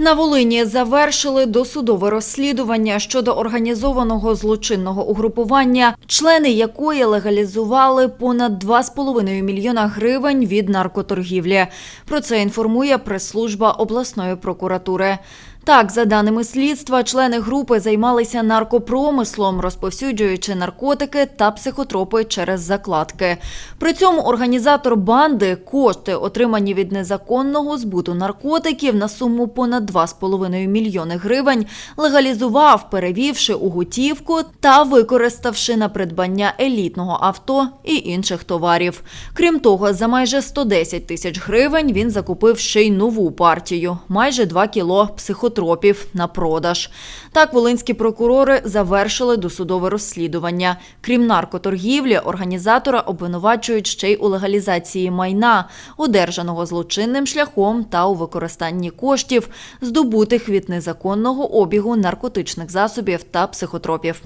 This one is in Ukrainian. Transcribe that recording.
На Волині завершили досудове розслідування щодо організованого злочинного угрупування, члени якої легалізували понад 2,5 мільйона гривень від наркоторгівлі. Про це інформує прес-служба обласної прокуратури. Так, за даними слідства, члени групи займалися наркопромислом, розповсюджуючи наркотики та психотропи через закладки. При цьому організатор банди кошти, отримані від незаконного збуту наркотиків на суму понад 2,5 мільйони гривень, легалізував, перевівши у готівку та використавши на придбання елітного авто і інших товарів. Крім того, за майже 110 тисяч гривень він закупив ще й нову партію – майже 2 кіло психотропів на продаж. Так, волинські прокурори завершили досудове розслідування. Крім наркоторгівлі, організатора обвинувачують ще й у легалізації майна, одержаного злочинним шляхом та у використанні коштів, здобутих від незаконного обігу наркотичних засобів та психотропів.